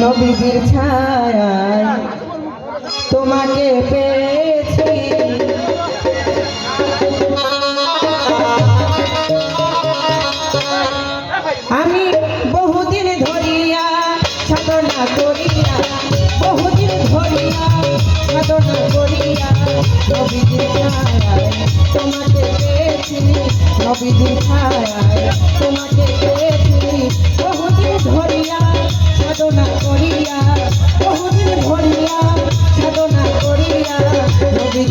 নবীজির ছায় তোমাকে পেয়েছি। আমি বহুদিন ধরিয়া সাধনা করিয়া, বহুদিন ধরিয়া সাধনা করিয়া নবীজির ছায় তোমাকে পেয়েছি। নবীজির ছায় তোমাকে পেয়েছি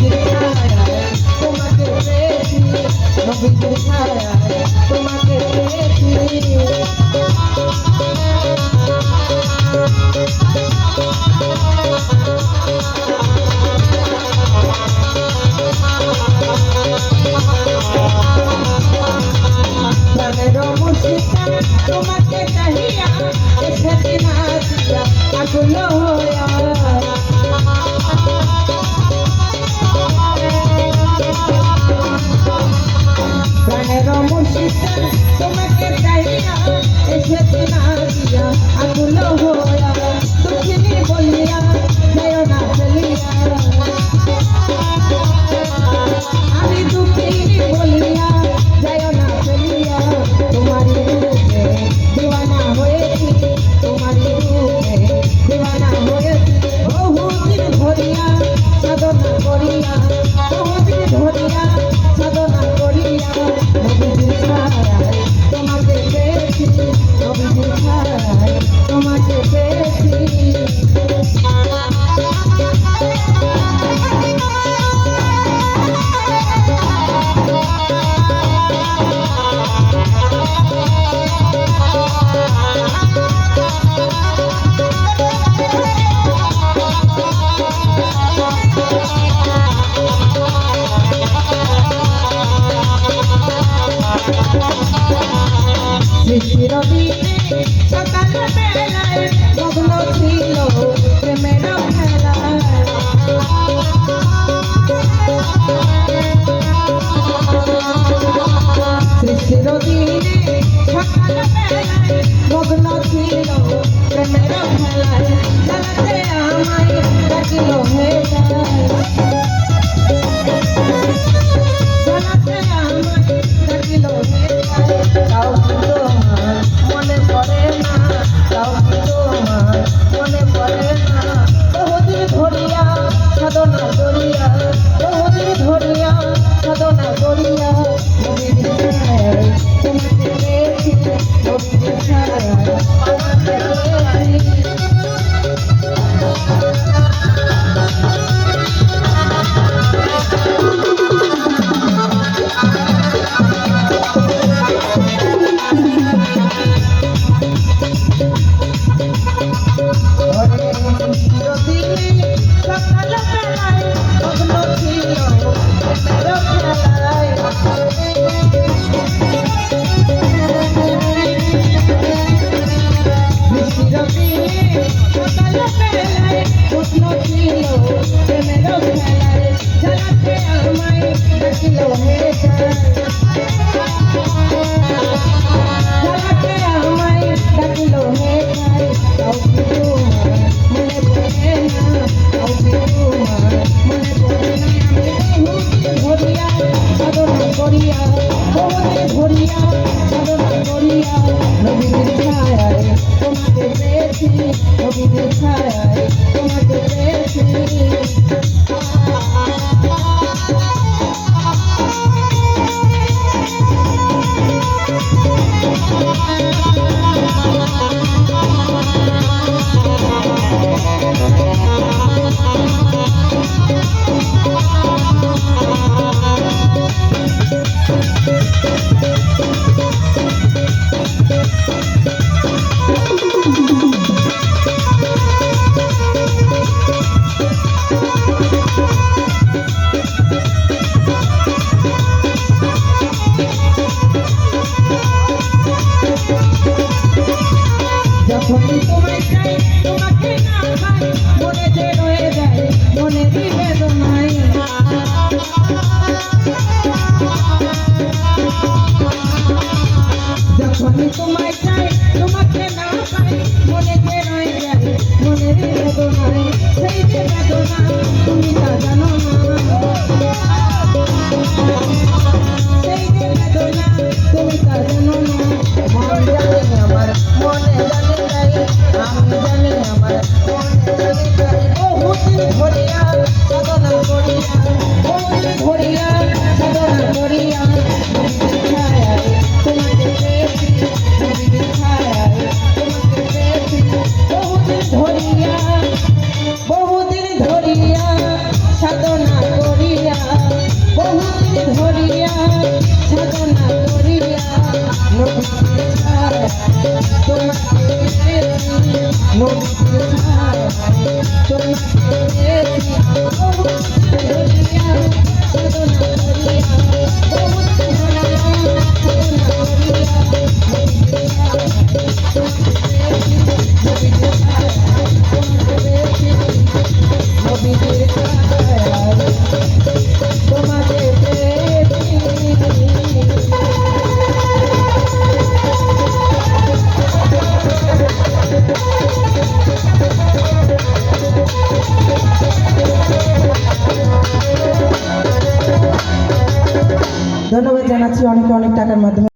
गिर এসেছে না দিয়া আগুন হয়া রবি সকাল বেলা তোমাকে পেয়েছি তোমাকে ছায় তোমাকে ধরিয়া সাধনা করিয়া নদীতে ছাড়া তোমাকে পেয়েছি নদীতে ছাড়া তোমাকে পেয়েছি